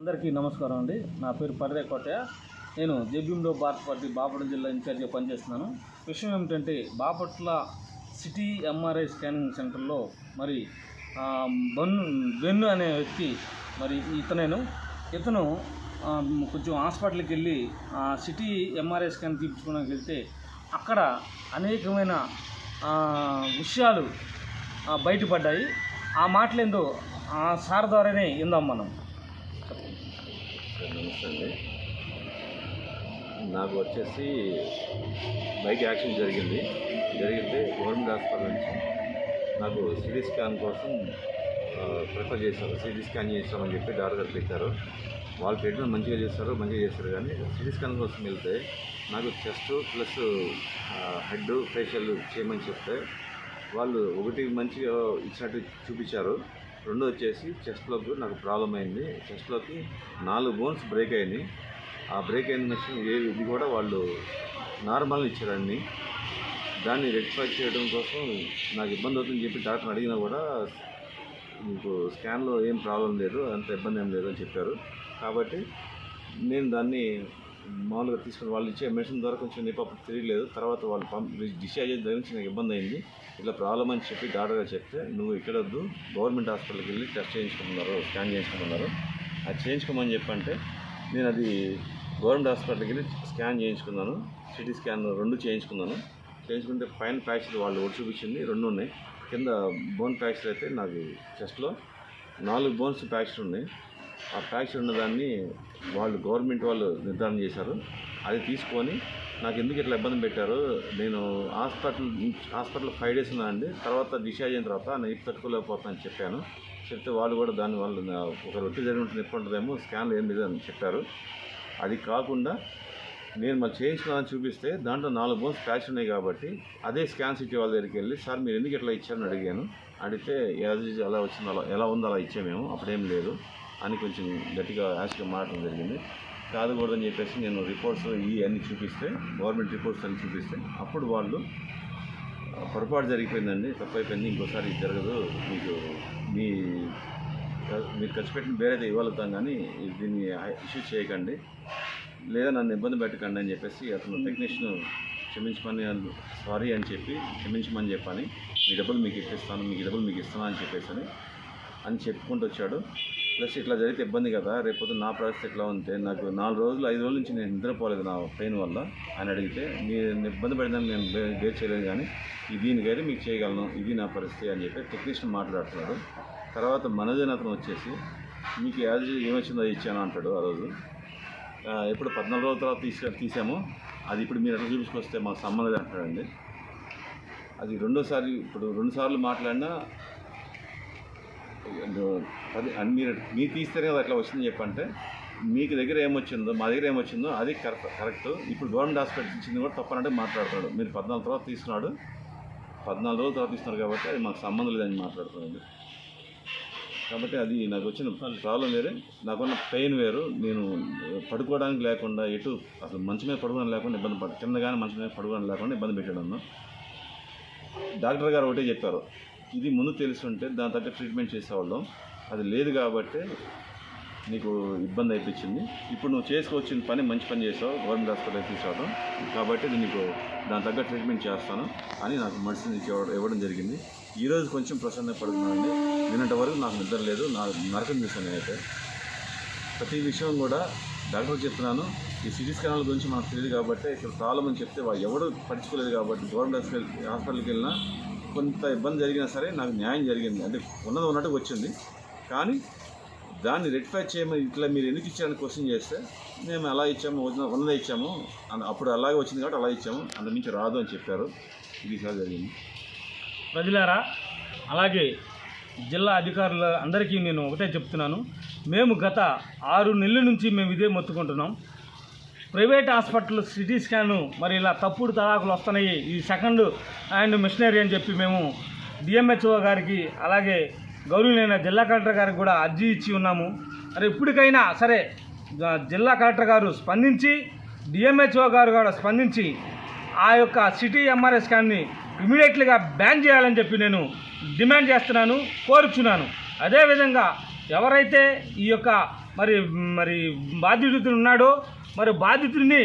అందరికీ నమస్కారం అండి. నా పేరు పర్రే కోటయ్య. నేను జేబీఎంలో భారత్ పార్టీ బాపట్ల జిల్లా ఇన్ఛార్జిగా పనిచేస్తున్నాను. విషయం ఏమిటంటే బాపట్ల సిటీ ఎంఆర్ఐ స్కానింగ్ సెంటర్లో మరి బన్ బన్ను బెన్ను అనే వ్యక్తి మరి ఇతనేను. ఇతను కొంచెం హాస్పిటల్కి వెళ్ళి సిటీ ఎంఆర్ఐ స్కాన్ తీపించుకోవడానికి వెళ్తే అక్కడ అనేకమైన విషయాలు బయటపడ్డాయి. ఆ మాటలేందో ఆ సార్ ద్వారానే ఇందాం మనం. నమస్తే అండి. నాకు వచ్చేసి బైక్ యాక్సిడెంట్ జరిగింది. జరిగితే గవర్నమెంట్ హాస్పిటల్ నుంచి నాకు సిటీ స్కాన్ కోసం ప్రిఫర్ చేశారు. సిటీ స్కాన్ చేస్తామని చెప్పి డాక్టర్ గారు పెట్టారు. వాళ్ళు ట్రీట్మెంట్ మంచిగా చేస్తారు మంచిగా చేస్తారు. కానీ సిటీ స్కాన్ కోసం వెళ్తే నాకు చెస్ట్ ప్లస్ హెడ్ ఫేషియల్ చేయమని చెప్తే వాళ్ళు ఒకటి మంచిగా ఇచ్చినట్టు చూపించారు. రెండు వచ్చేసి చెస్ట్లోకి నాకు ప్రాబ్లం అయింది. చెస్ట్లోకి నాలుగు బోన్స్ బ్రేక్ అయినాయి. ఆ బ్రేక్ అయిన మిషన్ ఏ ఇది కూడా వాళ్ళు నార్మల్ ఇచ్చారు అన్ని. దాన్ని రెక్టిఫై చేయడం కోసం నాకు ఇబ్బంది అవుతుందని చెప్పి డాక్టర్ అడిగినా కూడా మీకు స్కాన్లో ఏం ప్రాబ్లం లేదు అంత ఇబ్బంది ఏం లేదు అని చెప్పారు. కాబట్టి నేను దాన్ని మామూలుగా తీసుకుని వాళ్ళు ఇచ్చే మెడిసిన్ ద్వారా కొంచెం నేను పాపం తెలియలేదు. తర్వాత వాళ్ళు పంప్ డిశ్చార్జ్ అయిన దగ్గర నుంచి నాకు ఇబ్బంది అయింది. ఇట్లా ప్రాబ్లం అని చెప్పి డాక్టర్ గారు చెప్తే నువ్వు ఇక్కడ వద్దు గవర్నమెంట్ హాస్పిటల్కి వెళ్ళి టెస్ట్ చేయించుకున్నారు స్కాన్ చేయించుకున్నారు అది చేయించుకోమని చెప్పంటే నేను అది గవర్నమెంట్ హాస్పిటల్కి వెళ్ళి స్కాన్ చేయించుకున్నాను సిటీ స్కాన్ రెండు చేయించుకున్నాను. చేయించుకుంటే పైన ప్యాక్స్లు వాళ్ళు ఒకటి చూపించింది రెండు ఉన్నాయి. కింద బోన్ ఫ్రాక్చర్ అయితే నాకు చెస్ట్లో నాలుగు బోన్స్ ప్యాక్స్లు ఉన్నాయి. ఆ ప్యాక్స్లు ఉన్నదాన్ని వాళ్ళు గవర్నమెంట్ వాళ్ళు నిర్ధారణ చేశారు. అది తీసుకొని నాకు ఎందుకు ఇట్లా ఇబ్బంది పెట్టారు? నేను హాస్పిటల్ హాస్పిటల్ ఫైవ్ డేస్ ఉన్నా అండి. తర్వాత డిశ్చార్జ్ అయిన తర్వాత నేను తట్టుకోలేకపోతానని చెప్పాను. చెప్తే వాళ్ళు కూడా దాని వాళ్ళు నా- ఒక రొట్టి జరిగినట్టు నొప్పి ఉంటుందేమో స్కాన్లు ఏం లేదని చెప్పారు. అది కాకుండా నేను మళ్ళీ చేయించుకున్నాను చూపిస్తే దాంట్లో నాలుగు బోన్స్ ప్యాచ్ ఉన్నాయి కాబట్టి అదే స్కాన్ సిటీ వాళ్ళ దగ్గరికి వెళ్ళి సార్ మీరు ఎందుకు ఇట్లా ఇచ్చారని అడిగాను. అడిగితే యాజ్ అలా ఎలా వచ్చిందో అలా ఎలా ఉందో అలా ఇచ్చామేమో అప్పుడేం లేదు. అని కొంచెం గట్టిగా యాష్గా మాట్లాడడం జరిగింది. కాదుకూడదని చెప్పేసి నేను రిపోర్ట్స్ ఈ అన్ని చూపిస్తే గవర్నమెంట్ రిపోర్ట్స్ అన్ని చూపిస్తే అప్పుడు వాళ్ళు "ఆ, పొరపాటు జరిగిపోయిందండి. తప్పైపోయింది. ఇంకోసారి జరగదు. మీకు మీ మీరు ఖర్చు పెట్టిన వేరేది ఇవ్వగలుగుతాం కానీ దీన్ని ఇష్యూ చేయకండి. లేదా నన్ను ఇబ్బంది పెట్టకండి అని చెప్పేసి అతను టెక్నీషియన్ క్షమించమని సారీ అని చెప్పి క్షమించమని చెప్పని మీ డబ్బులు మీకు ఇప్పిస్తాను. మీకు డబ్బులు మీకు ఇస్తాను అని చెప్పేసి అని అని చెప్పుకుంటూ వచ్చాడు. ప్లస్ ఇట్లా జరిగితే ఇబ్బంది కదా రేపు నా పరిస్థితి ఎట్లా ఉంటే నాకు నాలుగు రోజులు ఐదు రోజుల నుంచి నేను నిద్రపోలేదు నా పెయిన్ వల్ల అని అడిగితే మీరు ఇబ్బంది పడిందని నేను గేట్ చేయలేదు కానీ దీనికైతే మీకు చేయగలను ఇది నా పరిస్థితి అని చెప్పి టెక్నీషియన్ మాట్లాడుతున్నాడు. తర్వాత మనోజన్ అతను వచ్చేసి మీకు యాజ్ ఏమొచ్చిందో ఇచ్చాను అంటాడు ఆ రోజు. ఎప్పుడు పద్నాలుగు రోజుల తర్వాత తీసా తీసాము అది ఇప్పుడు మీరు ఎట్లా చూపించుకొస్తే మాకు సంబంధం అంటాడండి. అది రెండోసారి ఇప్పుడు రెండుసార్లు మాట్లాడినా మీరు మీరు తీస్తేనే అది అట్లా వచ్చిందని చెప్పంటే మీకు దగ్గర ఏమొచ్చిందో మా దగ్గర ఏమొచ్చిందో అది కరెక్ట్ కరెక్ట్. ఇప్పుడు గవర్నమెంట్ హాస్పిటల్ ఇచ్చింది కూడా తప్పనంటే మాట్లాడుతున్నాడు మీరు పద్నాలుగు తర్వాత తీసుకున్నాడు. పద్నాలుగు రోజుల తర్వాత తీసుకున్నారు కాబట్టి అది మాకు సంబంధం లేదని మాట్లాడుతున్నాడు. కాబట్టి అది నాకు వచ్చిన ప్రాబ్లం వేరే. నాకున్న పెయిన్ వేరు. నేను పడుకోవడానికి లేకుండా ఎటు అసలు మంచి మీద పడుకోవడం లేకుండా ఇబ్బంది పడ కింద కానీ మంచం మీద పడుకోవడం లేకుండా ఇబ్బంది పెట్టాడు డాక్టర్ గారు ఒకటే చెప్పారు. ఇది ముందు తెలుసుంటే దాని తగ్గ ట్రీట్మెంట్ చేసేవాళ్ళం. అది లేదు కాబట్టి నీకు ఇబ్బంది అయిపించింది ఇప్పుడు నువ్వు చేసుకోవచ్చిన పని మంచి పని చేసావు గవర్నమెంట్ హాస్పిటల్ తీసుకోవడం కాబట్టి నేను నీకు దాని తగ్గ ట్రీట్మెంట్ చేస్తాను అని నాకు మెడిసిన్ ఇవ్వడం ఇవ్వడం జరిగింది. ఈరోజు కొంచెం ప్రసన్న పడుతున్నానండి. నిన్నటి వరకు నాకు నిద్ర లేదు. నా నరకం చూసాను నేనైతే. ప్రతి విషయం కూడా డాక్టర్ చెప్తున్నాను. ఈ సిటీ స్కానాల గురించి మనకు తెలియదు కాబట్టి ఇక్కడ ప్రాబ్లం అని చెప్తే వాళ్ళు ఎవరు పట్టించుకోలేదు కాబట్టి గవర్నమెంట్ హాస్పిటల్ హాస్పిటల్కి వెళ్ళినా కొంత ఇబ్బంది జరిగినా సరే నాకు న్యాయం జరిగింది. అంటే ఉన్నది ఉన్నట్టు వచ్చింది. కానీ దాన్ని రెక్టిఫై చేయమని ఇట్లా మీరు ఎందుకు ఇచ్చారని క్వశ్చన్ చేస్తే మేము అలా ఇచ్చాము ఉన్నదే ఇచ్చాము అని అప్పుడు అలాగే వచ్చింది కాబట్టి అలా ఇచ్చాము అందు నుంచి రాదు అని చెప్పారు. ఇది సార్ జరిగింది. ప్రజలారా అలాగే జిల్లా అధికారుల అందరికీ నేను ఒకటే చెప్తున్నాను. మేము గత ఆరు నెలల నుంచి మేము ఇదే మొత్తుకుంటున్నాం. ప్రైవేట్ హాస్పిటల్ సిటీ స్కాను మరి ఇలా తప్పుడు తలాకులు వస్తున్నాయి ఈ సెకండ్ అండ్ మిషనరీ అని చెప్పి మేము డిఎంహెచ్ఓ గారికి అలాగే గౌరవులైన జిల్లా కలెక్టర్ గారికి కూడా అర్జీ ఇచ్చి ఉన్నాము. మరి ఇప్పటికైనా సరే జిల్లా కలెక్టర్ గారు స్పందించి డిఎంహెచ్ఓ గారు కూడా స్పందించి ఆ యొక్క సిటీ ఎంఆర్ఐ స్కాన్ని ఇమీడియట్లీగా బ్యాన్ చేయాలని చెప్పి నేను డిమాండ్ చేస్తున్నాను కోరుచున్నాను. అదేవిధంగా ఎవరైతే ఈ యొక్క మరి మరి బాధితుడు ఉన్నాడో మరి బాధితుడిని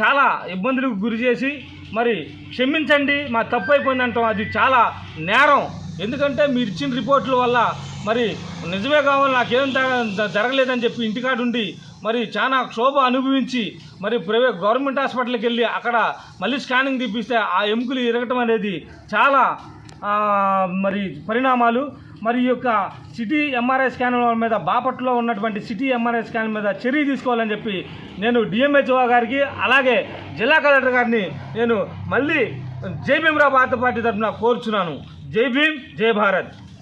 చాలా ఇబ్బందులకు గురి చేసి మరి క్షమించండి మా తప్పు అయిపోయిందంటాం అది చాలా నేరం. ఎందుకంటే మీరు ఇచ్చిన రిపోర్టుల వల్ల మరి నిజమే కావాలి నాకేం జరగలేదని చెప్పి ఇంటికాడుండి మరి చాలా క్షోభ అనుభవించి మరి ప్రైవేట్ గవర్నమెంట్ హాస్పిటల్కి వెళ్ళి అక్కడ మళ్ళీ స్కానింగ్ తీపిస్తే ఆ ఎముకలు ఇరగటం అనేది చాలా మరి పరిణామాలు. మరి యొక్క సిటీ ఎంఆర్ఐ స్కాన్ మీద బాపట్లో ఉన్నటువంటి సిటీ ఎంఆర్ఐ స్కాన్ మీద చర్య తీసుకోవాలని చెప్పి నేను డిఎంహెచ్ఓ గారికి అలాగే జిల్లా కలెక్టర్ గారిని నేను మళ్ళీ జై భీమ్రా భారత పార్టీ తరఫున కోరుచున్నాను. జై భీమ్ జై భారత్.